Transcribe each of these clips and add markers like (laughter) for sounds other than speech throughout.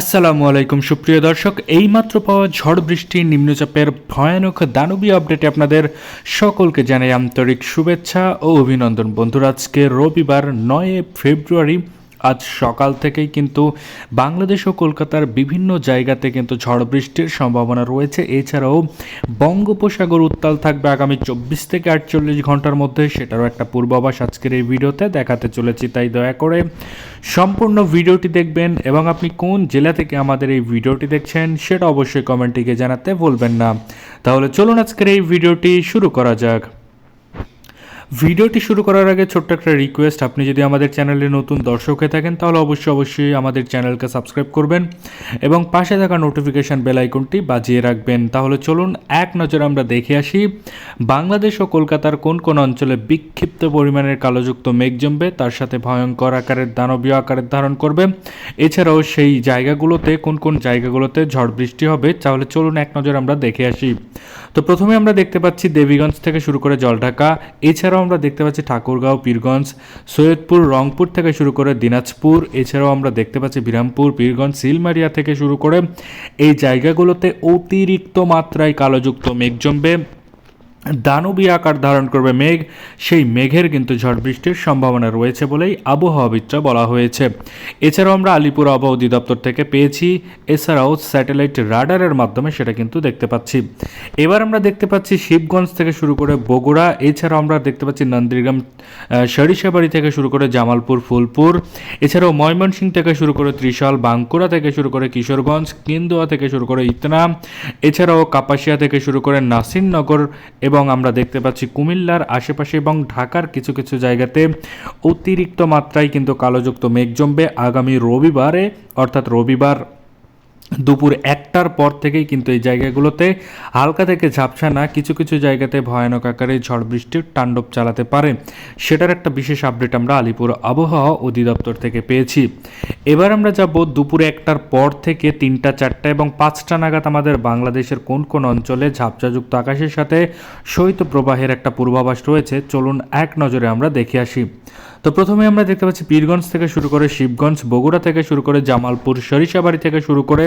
আসসালামু আলাইকুম, সুপ্রিয় দর্শক। এইমাত্র পাওয়া ঝড় বৃষ্টি নিম্নচাপের ভয়ানক দানবী আপডেটে আপনাদের সকলকে জানাই আন্তরিক শুভেচ্ছা ও অভিনন্দন। বন্ধুরা, আজকে রবিবার নয় ফেব্রুয়ারি আজ সকাল থেকেই কিন্তু বাংলাদেশ ও কলকাতার বিভিন্ন জায়গাতে কিন্তু ঝড় বৃষ্টির সম্ভাবনা রয়েছে। এছাড়াও বঙ্গোপসাগর উত্তাল থাকবে আগামী চব্বিশ থেকে আটচল্লিশ ঘণ্টার মধ্যে, সেটারও একটা পূর্বাভাস আজকের এই ভিডিওতে, দেখাতে চলেছি, তাই দয়া করে সম্পূর্ণ ভিডিওটি দেখবেন এবং আপনি কোন জেলা থেকে আমাদের এই ভিডিওটি দেখছেন, সেটা অবশ্যই কমেন্টটিকে জানাতে ভুলবেন না। তাহলে চলুন আজকের এই ভিডিওটি শুরু করা যাক। ভিডিওটি শুরু করার আগে ছোট্ট একটা রিকোয়েস্ট আপনি যদি আমাদের চ্যানেলে নতুন দর্শক হয়ে থাকেন, তাহলে অবশ্যই অবশ্যই আমাদের চ্যানেলকে সাবস্ক্রাইব করবেন এবং পাশে থাকা নোটিফিকেশান বেল আইকনটি বাজিয়ে রাখবেন। তাহলে চলুন এক নজরে আমরা দেখে আসি, বাংলাদেশ ও কলকাতার কোন কোন অঞ্চলে বিক্ষিপ্ত পরিমাণের কালোযুক্ত মেঘ জমবে, তার সাথে ভয়ঙ্কর আকারের দানবীয় আকারের ধারণ করবে। এছাড়াও সেই জায়গাগুলোতে, কোন কোন জায়গাগুলোতে ঝড় বৃষ্টি হবে, তাহলে চলুন এক নজর আমরা দেখে আসি। তো প্রথমে আমরা দেখতে পাচ্ছি দেবীগঞ্জ থেকে শুরু করে জলঢাকা। এছাড়াও আমরা দেখতে পাচ্ছি ঠাকুরগাঁও, পীরগঞ্জ, সৈয়দপুর, রংপুর থেকে শুরু করে দিনাজপুর, এছাড়াও আমরা দেখতে পাচ্ছি বিরামপুর, পীরগঞ্জ সিলমারিয়া থেকে শুরু করে এই জায়গাগুলোতে অতিরিক্ত মাত্রায় কালোযুক্ত মেঘ জমবে দানবী আকার ধারণ করবে মেঘ, সেই মেঘের কিন্তু ঝড় বৃষ্টির সম্ভাবনা রয়েছে বলেই আবহাওয়াবিদরা বলা হয়েছে। এছাড়াও আমরা আলিপুর আবহাওয়া অধিদপ্তর থেকে পেয়েছি, এছাড়াও স্যাটেলাইট রাডারের মাধ্যমে সেটা কিন্তু দেখতে পাচ্ছি। এবার আমরা দেখতে পাচ্ছি শিবগঞ্জ থেকে শুরু করে বগুড়া, এছাড়াও আমরা দেখতে পাচ্ছি নন্দীগ্রাম সরিষাবাড়ি থেকে শুরু করে জামালপুর, ফুলপুর, এছাড়াও ময়মনসিংহ থেকে শুরু করে ত্রিশাল, বাঁকুড়া থেকে শুরু করে কিশোরগঞ্জ, কেন্দুয়া থেকে শুরু করে ইতনা এছাড়াও কাপাসিয়া থেকে শুরু করে নাসিরনগর এবং এবং আমরা দেখতে পাচ্ছি কুমিল্লার আশেপাশে এবং ঢাকার কিছু কিছু জায়গাতে অতিরিক্ত মাত্রায় কিন্তু কালোযুক্ত মেঘ জমবে। আগামী রবিবারে, অর্থাৎ রবিবার দুপুর একটার পর থেকেই কিন্তু এই জায়গাগুলোতে হালকা থেকে ঝাপসা না কিছু কিছু জায়গাতে ভয়ানক আকারে ঝড় বৃষ্টির তাণ্ডব চালাতে পারে। সেটার একটা বিশেষ আপডেট আমরা আলিপুর আবহাওয়া অধিদপ্তর থেকে পেয়েছি। এবার আমরা যাব দুপুরে একটার পর থেকে তিনটা, চারটা এবং পাঁচটা নাগাদ আমাদের বাংলাদেশের কোন কোন অঞ্চলে ঝাপসাযুক্ত আকাশের সাথে শৈত্য প্রবাহের একটা পূর্বাভাস রয়েছে। চলুন এক নজরে আমরা দেখে আসি। তো প্রথমে আমরা দেখতে পাচ্ছি পীরগঞ্জ থেকে শুরু করে শিবগঞ্জ, বগুড়া থেকে শুরু করে জামালপুর, সরিষাবাড়ি থেকে শুরু করে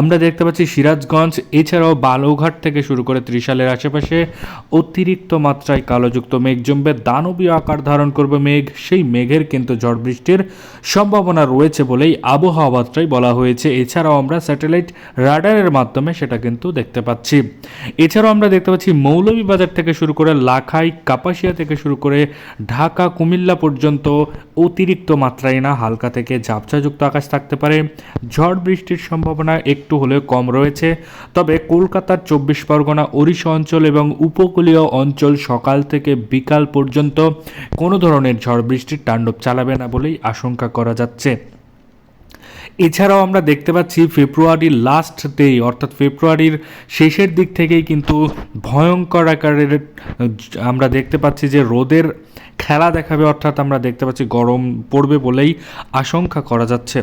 আমরা দেখতে পাচ্ছি সিরাজগঞ্জ, এছাড়াও বালুঘাট থেকে শুরু করে ত্রিশালের আশেপাশে অতিরিক্ত মাত্রায় কালোযুক্ত মেঘ জমবে। দানবীয় আকার ধারণ করবে মেঘ, সেই মেঘের কিন্তু ঝড় বৃষ্টির সম্ভাবনা রয়েছে বলেই আবহাওয়া বার্তায় বলা হয়েছে। এছাড়াও আমরা স্যাটেলাইট রাডারের মাধ্যমে সেটা কিন্তু দেখতে পাচ্ছি। এছাড়াও আমরা দেখতে পাচ্ছি মৌলভীবাজার থেকে শুরু করে লাখাই, কাপাসিয়া থেকে শুরু করে ঢাকা, কুমিল্লা পর্যন্ত অতিরিক্ত মাত্রায় না হালকা থেকে ঝাপসাযুক্ত আকাশ থাকতে পারে। ঝড় বৃষ্টির সম্ভাবনা একটু হলেও কম রয়েছে। তবে কলকাতার চব্বিশ পরগনা, ওড়িশা অঞ্চল এবং উপকূলীয় অঞ্চল সকাল থেকে বিকাল পর্যন্ত কোনো ধরনের ঝড় বৃষ্টির তাণ্ডব চালাবে না বলেই আশঙ্কা করা যাচ্ছে। এছাড়াও আমরা দেখতে পাচ্ছি ফেব্রুয়ারির লাস্ট ডে অর্থাৎ ফেব্রুয়ারির শেষের দিক থেকেই কিন্তু ভয়ঙ্কর আকারের আমরা দেখতে পাচ্ছি যে রোদের খেলা দেখাবে, অর্থাৎ আমরা দেখতে পাচ্ছি গরম পড়বে বলেই আশঙ্কা করা যাচ্ছে।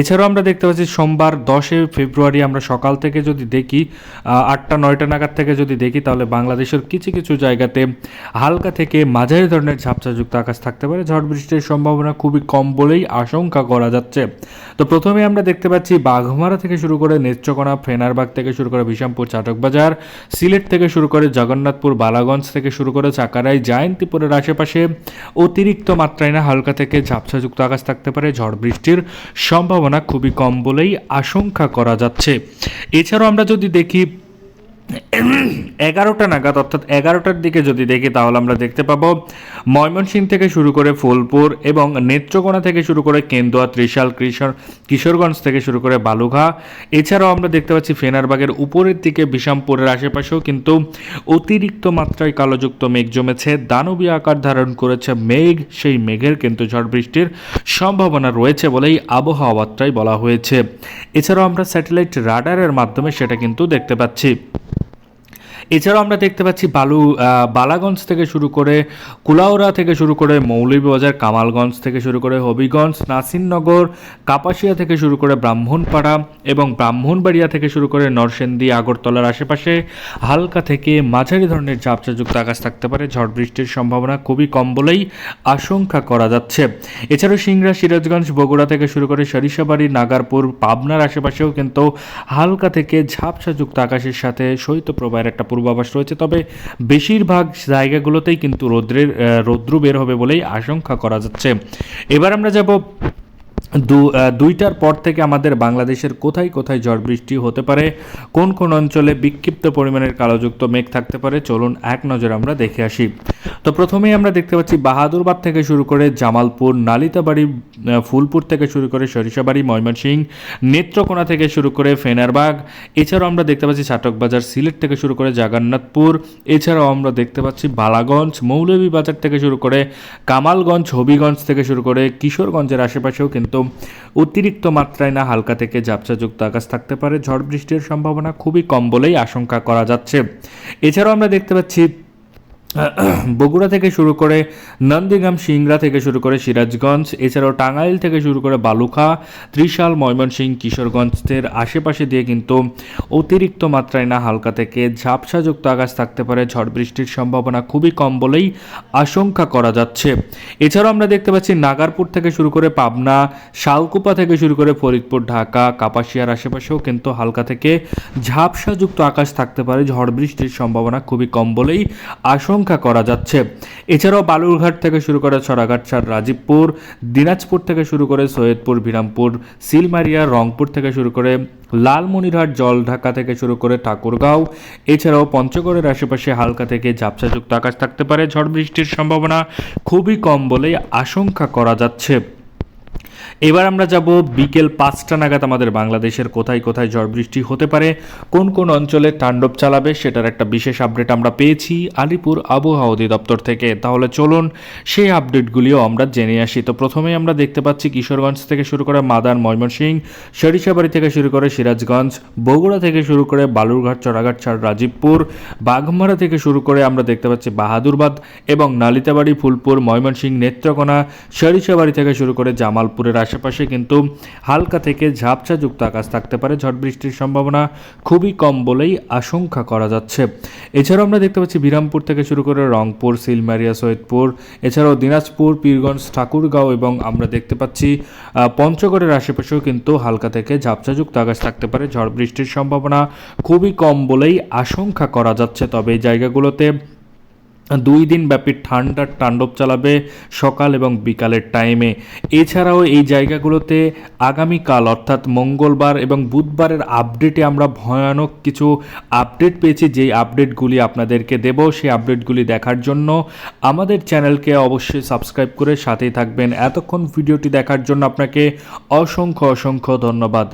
এছাড়াও আমরা দেখতে পাচ্ছি সোমবার দশে ফেব্রুয়ারি আমরা সকাল থেকে যদি দেখি আটটা, নয়টা নাগাদ থেকে যদি দেখি, তাহলে বাংলাদেশের কিছু কিছু জায়গাতে হালকা থেকে মাঝারি ধরনের ঝাপসাযুক্ত আকাশ থাকতে পারে। ঝড় বৃষ্টির সম্ভাবনা খুবই কম বলেই আশঙ্কা করা যাচ্ছে। তো প্রথমে আমরা দেখতে পাচ্ছি বাঘমারা থেকে শুরু করে নেত্রকোনা, ফেনারবাগ থেকে শুরু করে বিশামপুর চাটকবাজার, সিলেট থেকে শুরু করে জগন্নাথপুর, বালাগঞ্জ থেকে শুরু করে চাকারাই, জয়ন্তীপুরের আশেপাশে অতিরিক্ত মাত্রায় না, হালকা থেকে ঝাপসাযুক্ত আকাশ থাকতে পারে। ঝড় বৃষ্টির সম্ভাবনা খুবই কম বলেই আশঙ্কা করা যাচ্ছে। এছাড়াও আমরা যদি দেখি এগারোটা নাগাদ, অর্থাৎ এগারোটার দিকে যদি দেখি, তাহলে আমরা দেখতে পাবো ময়মনসিংহ থেকে শুরু করে ফুলপুর এবং নেত্রকোনা থেকে শুরু করে কেন্দুয়া, ত্রিশাল, কিশোর কিশোরগঞ্জ থেকে শুরু করে বালুঘা এছাড়াও আমরা দেখতে পাচ্ছি ফেনারবাগের উপরের দিকে বিষামপুরের আশেপাশেও কিন্তু অতিরিক্ত মাত্রায় কালোযুক্ত মেঘ জমেছে। দানবী আকার ধারণ করেছে মেঘ, সেই মেঘের কিন্তু ঝড় বৃষ্টির সম্ভাবনা রয়েছে বলেই আবহাওয়া বার্তায় বলা হয়েছে। এছাড়াও আমরা স্যাটেলাইট রাডারের মাধ্যমে সেটা কিন্তু দেখতে পাচ্ছি। এছাড়াও আমরা দেখতে পাচ্ছি বালু বালাগঞ্জ থেকে শুরু করে কুলাউড়া থেকে শুরু করে মৌলভীবাজার, কামালগঞ্জ থেকে শুরু করে হবিগঞ্জ, নাসিরনগর, কাপাসিয়া থেকে শুরু করে ব্রাহ্মণপাড়া এবং ব্রাহ্মণবাড়িয়া থেকে শুরু করে নরসেন্দি আগরতলার আশেপাশে হালকা থেকে মাঝারি ধরনের ঝাপসাযুক্ত আকাশ থাকতে পারে। ঝড় বৃষ্টির সম্ভাবনা খুবই কম বলেই আশঙ্কা করা যাচ্ছে। এছাড়াও সিংড়া, সিরাজগঞ্জ, বগুড়া থেকে শুরু করে সরিষাবাড়ি, নাগারপুর, পাবনার আশেপাশেও কিন্তু হালকা থেকে ঝাপসাযুক্ত আকাশের সাথে শৈত্যপ্রবাহের একটা পূর্বাভাস রয়েছে। তবে বেশিরভাগ জায়গাগুলোতেই কিন্তু রৌদ্রের রৌদ্র বের হবে বলেই আশঙ্কা করা যাচ্ছে। এবার আমরা যাব দুইটার পর থেকে আমাদের বাংলাদেশের কোথায় কোথায় ঝড় বৃষ্টি হতে পারে, কোন কোন অঞ্চলে বিক্ষিপ্ত পরিমাণের কালোযুক্ত মেঘ থাকতে পারে, চলুন এক নজর আমরা দেখে আসি। তো প্রথমেই আমরা দেখতে পাচ্ছি বাহাদুরবাদ থেকে শুরু করে জামালপুর, নালিতাবাড়ি ফুলপুর থেকে শুরু করে সরিষাবাড়ি ময়মনসিংহ নেত্রকোনা থেকে শুরু করে ফেনারবাগ, এছাড়াও আমরা দেখতে পাচ্ছি চাটকবাজার, সিলেট থেকে শুরু করে জাগান্নাথপুর, এছাড়াও আমরা দেখতে পাচ্ছি বালাগঞ্জ, মৌলভীবাজার থেকে শুরু করে কামালগঞ্জ, হবিগঞ্জ থেকে শুরু করে কিশোরগঞ্জের আশেপাশেও কিন্তু অতিরিক্ত মাত্রায় না হালকা থেকে ঝাপসাযুক্ত আকাশ থাকতে পারে। ঝড় বৃষ্টির সম্ভাবনা খুবই কম বলেই আশঙ্কা করা যাচ্ছে। এছাড়াও আমরা দেখতে পাচ্ছি (clears throat) বগুড়া থেকে শুরু করে নন্দীগ্রাম, সিংড়া থেকে শুরু করে সিরাজগঞ্জ, এছাড়াও টাঙ্গাইল থেকে শুরু করে বালুখা ত্রিশাল, ময়মনসিংহ, কিশোরগঞ্জের আশেপাশে দিয়ে কিন্তু অতিরিক্ত মাত্রায় না হালকা থেকে ঝাপসাযুক্ত আকাশ থাকতে পারে। ঝড় বৃষ্টির সম্ভাবনা খুবই কম বলেই আশঙ্কা করা যাচ্ছে। এছাড়াও আমরা দেখতে পাচ্ছি নাগারপুর থেকে শুরু করে পাবনা, শালকুপা থেকে শুরু করে ফরিদপুর, ঢাকা, কাপাসিয়ার আশেপাশেও কিন্তু হালকা থেকে ঝাপসাযুক্ত আকাশ থাকতে পারে। ঝড় বৃষ্টির সম্ভাবনা খুবই কম বলেই আশঙ্কা করা যাচ্ছে। এছাড়াও বালুরঘাট থেকে শুরু করে ছড়াঘাট ছাড় রাজীবপুর, দিনাজপুর থেকে শুরু করে সৈয়দপুর, বিরামপুর, সিলমারিয়া, রংপুর থেকে শুরু করে লালমনিরহাট, জলঢাকা থেকে শুরু করে ঠাকুরগাঁও, এছাড়াও পঞ্চগড়ের আশেপাশে হালকা থেকে ঝাপসাযুক্ত আকাশ থাকতে পারে। ঝড় বৃষ্টির সম্ভাবনা খুবই কম বলেই আশঙ্কা করা যাচ্ছে। এবার আমরা যাব বিকেল পাঁচটা নাগাদ আমাদের বাংলাদেশের কোথায় কোথায় ঝড় বৃষ্টি হতে পারে, কোন কোন অঞ্চলে তাণ্ডব চালাবে সেটার একটা বিশেষ আপডেট আমরা পেয়েছি আলিপুর আবহাওয়া অধিদপ্তর থেকে। তাহলে চলুন সেই আপডেটগুলিও আমরা জেনে আসি। তো প্রথমেই আমরা দেখতে পাচ্ছি কিশোরগঞ্জ থেকে শুরু করে মাদান ময়মনসিংহ, সরিষাবাড়ি থেকে শুরু করে সিরাজগঞ্জ, বগুড়া থেকে শুরু করে বালুরঘাট চড়াঘাট ছাড় রাজীবপুর বাঘমারা থেকে শুরু করে আমরা দেখতে পাচ্ছি বাহাদুরবাদ এবং নালিতাবাড়ি, ফুলপুর, ময়মনসিংহ, নেত্রকোনা, সরিষাবাড়ি থেকে শুরু করে জামালপুরের আশেপাশে কিন্তু হালকা থেকে ঝাপসাযুক্ত আকাশ থাকতে পারে। ঝড় বৃষ্টির সম্ভাবনা খুবই কম বলেই আশঙ্কা করা যাচ্ছে। এছাড়াও আমরা দেখতে পাচ্ছি বিরামপুর থেকে শুরু করে রংপুর, সিলমারিয়া, সৈয়দপুর, এছাড়াও দিনাজপুর, পীরগঞ্জ, ঠাকুরগাঁও এবং আমরা দেখতে পাচ্ছি পঞ্চগড়ের আশেপাশেও কিন্তু হালকা থেকে ঝাপসাযুক্ত আকাশ থাকতে পারে। ঝড় বৃষ্টির সম্ভাবনা খুবই কম বলেই আশঙ্কা করা যাচ্ছে। তবে এই জায়গাগুলোতে দুই দিন ব্যাপী ঠান্ডার তাণ্ডব চালাবে সকাল এবং বিকালের টাইমে এছাড়াও এই জায়গাগুলোতে আগামীকাল অর্থাৎ মঙ্গলবার এবং বুধবারের আপডেটে আমরা ভয়ানক কিছু আপডেট পেয়েছি। যেই আপডেটগুলি আপনাদেরকে দেব, সেই আপডেটগুলি দেখার জন্য আমাদের চ্যানেলকে অবশ্যই সাবস্ক্রাইব করে সাথেই থাকবেন। এতক্ষণ ভিডিওটি দেখার জন্য আপনাকে অসংখ্য অসংখ্য ধন্যবাদ।